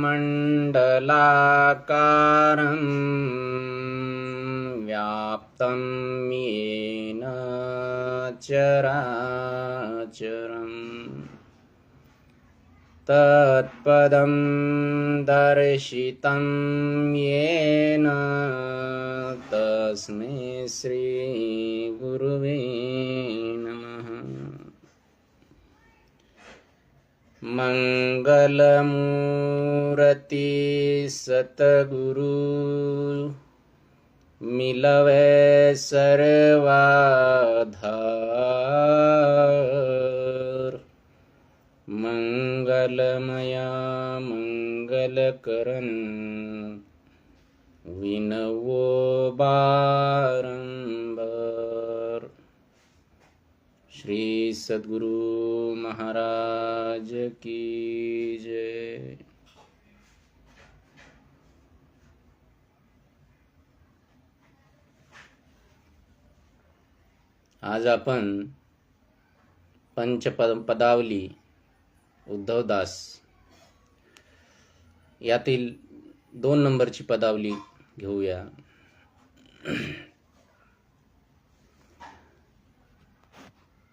मण्डलाकारं व्याप्तं येन चराचरम्। तत्पदं दर्शितं येन तस्मै श्रीगुरुवे मङ्गलमूर्ति सतगुरु। मिलवे सर्वाधार। मङ्गलमया मङ्गलकरन्। विनवो बारंबार श्री सद्गुरु महाराज की जय। आज आपण पंचपदावली उद्धवदास यातील दोन नंबरची पदावली घेऊया.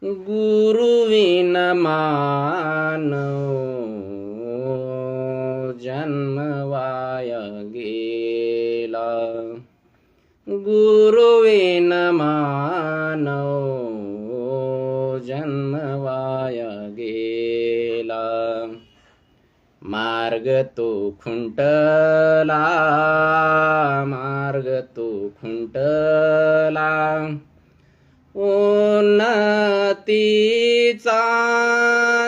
गुरुविन मानव जन्म गेला। गुरुविन मानव जन्म वाया गेला। मार्ग तो खुंटला मार्ग तो खुंटला। उन्नतीचा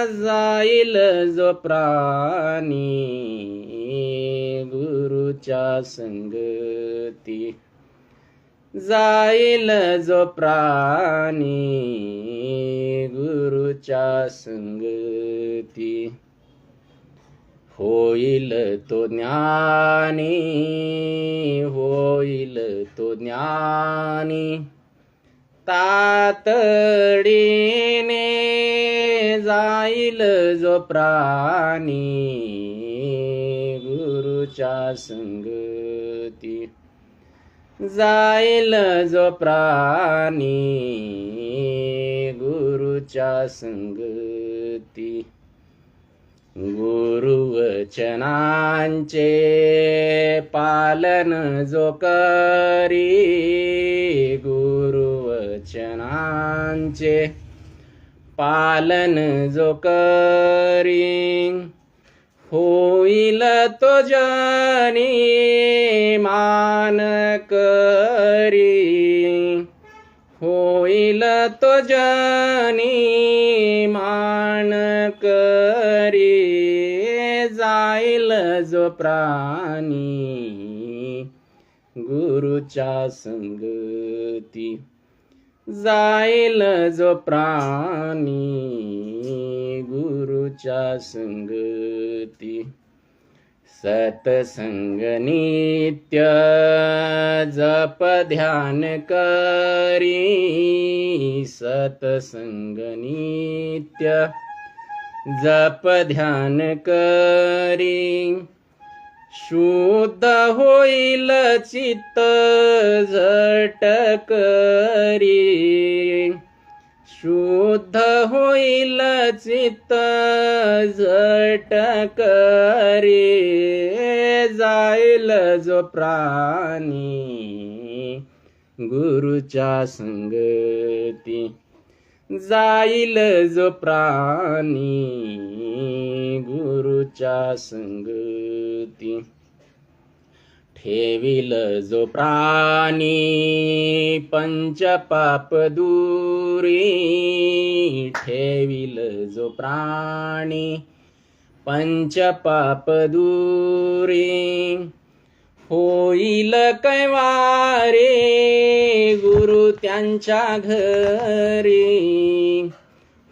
जाईल जो प्राणी गुरुच्या संगती. जाईल जो प्राणी गुरुच्या संगती. होईल तो ज्ञानी होईल तो ज्ञानी. तातडीने जाईल जो प्राणी गुरुच्या संगती. जाईल जो प्राणी गुरुच्या संगती. गुरुवचनांचे पालन जो करी वचनांचे पालन जो करी होईल तो जनी मान करी होईल तो जनी मान करी जाईल जो प्राणी गुरुच्या संगती. जाईल जो प्राणी गुरुच्या संगती. सतसंग नित्य जप ध्यान करी. सतसंग नित्य जप ध्यान करी. शुद्ध होईल चित्त झटकरी शुद्ध होईल चित्त झटकरी जाईल जो प्राणी गुरुच्या संगती जाईल जो प्राणी गुरुच्या संगती ठेविल जो प्राणी पंचपाप दूरी ठेविल जो प्राणी पंचपाप दूरी. होईल कैवारे गुरु त्यांच्या घरी?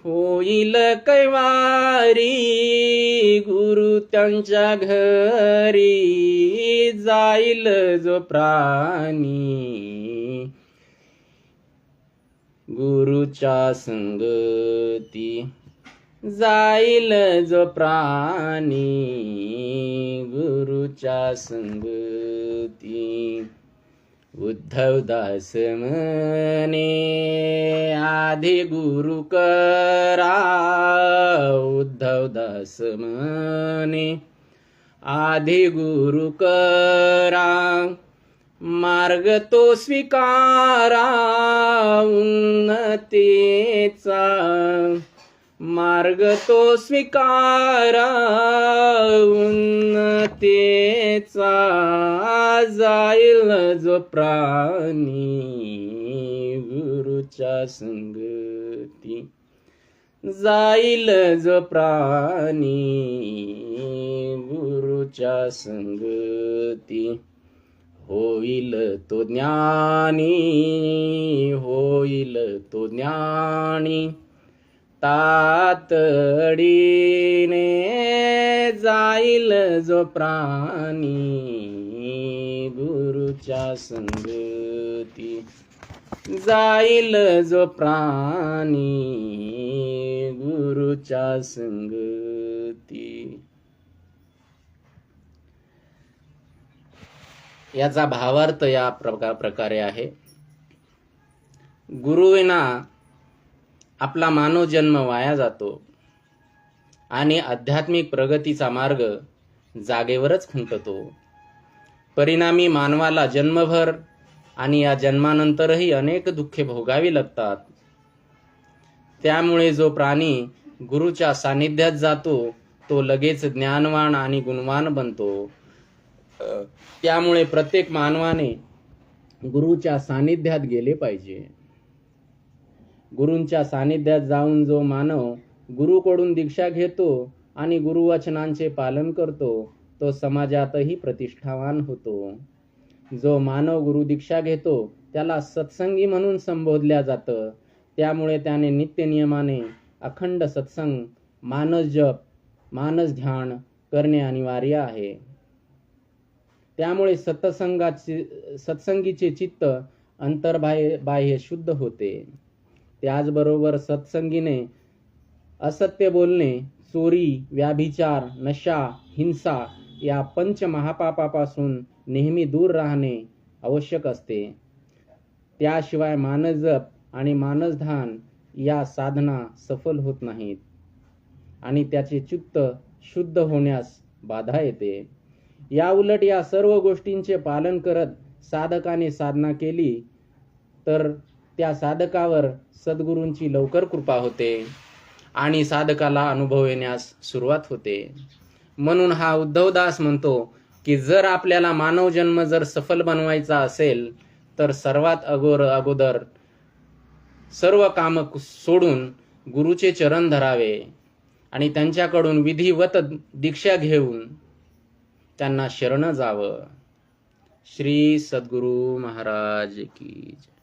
होईल कैवारी गुरु त्यांच्या घरी जाईल जो प्राणी. गुरुच्या संगती जाईल जो प्राणी गुरुच्या संगती उद्धव दास म्हणे आधी गुरु करा उद्धव दास म्हणे आधी गुरु करा मार्ग तो स्वीकारा उन्नतीचा मार्ग तो स्वीकारा उन्नतीचा जाईल जो प्राणी गुरुच्या संगती. जाईल जो प्राणी गुरुच्या संगती. होईल तो ज्ञानी होईल तो ज्ञानी. तातडीने जाईल जो प्राणी गुरुच्या संगती. जाईल जो प्राणी गुरुच्या संगती. याचा भावार्थ या प्रकार प्रकारे आहे. गुरुविना आपला मानव जन्म वाया जातो आणि आध्यात्मिक प्रगतीचा मार्ग जागेवरच खुंटतो. परिणामी मानवाला जन्मभर आणि या जन्मानंतरही अनेक दुःखे भोगावी लागतात. त्यामुळे जो प्राणी गुरुच्या सानिध्यात जातो तो लगेच ज्ञानवान आणि गुणवान बनतो. त्यामुळे प्रत्येक मानवाने गुरुच्या सानिध्यात गेले पाहिजे. गुरूंच्या सानिध्यात जाऊन जो मानव गुरुकडून दीक्षा घेतो आणि गुरुवचनांचे पालन करतो तो समाजातही प्रतिष्ठावान होतो. जो मानव गुरु दीक्षा घेतो त्याला सत्संगी म्हणून संबोधल्या जातं. त्यामुळे त्याने नित्यनियमाने अखंड सत्संग मानस जप मानस ध्यान करणे अनिवार्य आहे. त्यामुळे सत्संगाचे सत्संगीचे चित्त अंतर्बाह्य बाह्य शुद्ध होते. त्याचबरोबर सत्संगीने असत्य बोलणे चोरी व्याभिचार नशा हिंसा या पंच महापापापासून नेहमी दूर राहणे आवश्यक असते. त्याशिवाय मानसजप आणि मानसधान या साधना सफल होत नाहीत आणि त्याचे चित्त शुद्ध होण्यास बाधा येते. या उलट या सर्व गोष्टींचे पालन करत साधकाने साधना केली तर त्या साधकावर सद्गुरूंची लवकर कृपा होते आणि साधकाला अनुभव येण्यास सुरुवात होते म्हणून हा उद्धवदास म्हणतो की जर आपल्याला मानव जन्म जर सफल बनवायचा असेल तर सर्वात अगोर अगोदर सर्व काम सोडून गुरुचे चरण धरावे आणि त्यांच्याकडून विधिवत दीक्षा घेऊन त्यांना शरण जावं श्री सद्गुरू महाराज की जय.